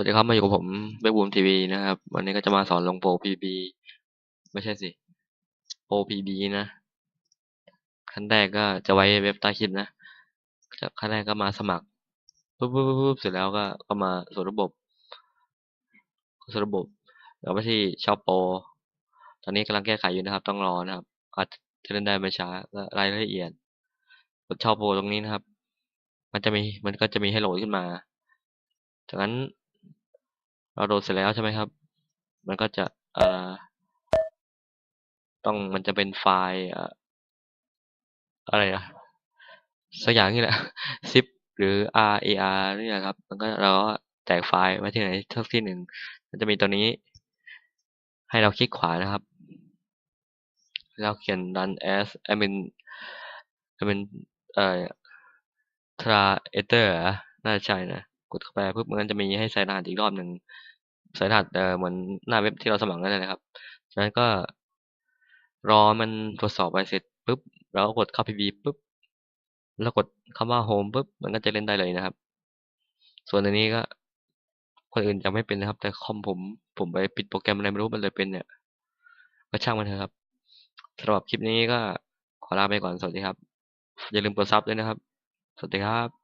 วัสดีครับ มาอยู่กับผมเว็บบูมทีวีนะครับ วันนี้ก็จะมาสอนลงโปรพีบีไม่ใช่สิโปรพีบีนะ ขั้นแรกก็จะไว้เว็บใต้คลิปนะขั้นแรกก็มาสมัครปุ๊บปุ๊บปุ๊บเสร็จแล้วก็ก็มาสู่ระบบสู่ระบบแล้วไปที่ชอบโปรตอนนี้กำลังแก้ไขอยู่นะครับ ต้องรอนะครับ อาจจะเล่นได้ไม่ช้าก็รายละเอียดกดชอบโปรตรงนี้นะครับ มันจะมีมันก็จะมีให้โหลดขึ้นมาจากนั้น เราโหลดเสร็จแล้วใช่ไหมครับ มันก็จะเอ่อต้องมันจะเป็นไฟล์อะไรอะสักอย่างนี่แหละ zip หรือ rar นี่แหละครับ มันก็เราก็แตกไฟล์ไว้ที่ไหนทักที่หนึ่งมันจะมีตัวนี้ ให้เราคลิกขวานะครับ แล้วเขียน run as admin admin เอ่อ creator น่าจะใช่นะ กดเข้าไปปุ๊บมันจะมีให้ใส่รหัสอีกรอบหนึ่ง ใส่รหัสเหมือนหน้าเว็บที่เราสมัครนั่นแหละครับจากนั้นก็รอมันตรวจสอบไปเสร็จปุ๊บเรากดเข้า PB ปุ๊บแล้วกดคำว่า home ปุ๊บมันก็จะเล่นได้เลยนะครับ ส่วนอันนี้ก็คนอื่นยังไม่เป็นนะครับ แต่คอมผมผมไปปิดโปรแกรมอะไรไม่รู้มันเลยเป็นเนี่ยก็ช่างมันเถอะครับสำหรับคลิปนี้ก็ขอลาไปก่อนสวัสดีครับ อย่าลืมกดซับด้วยนะครับ สวัสดีครับ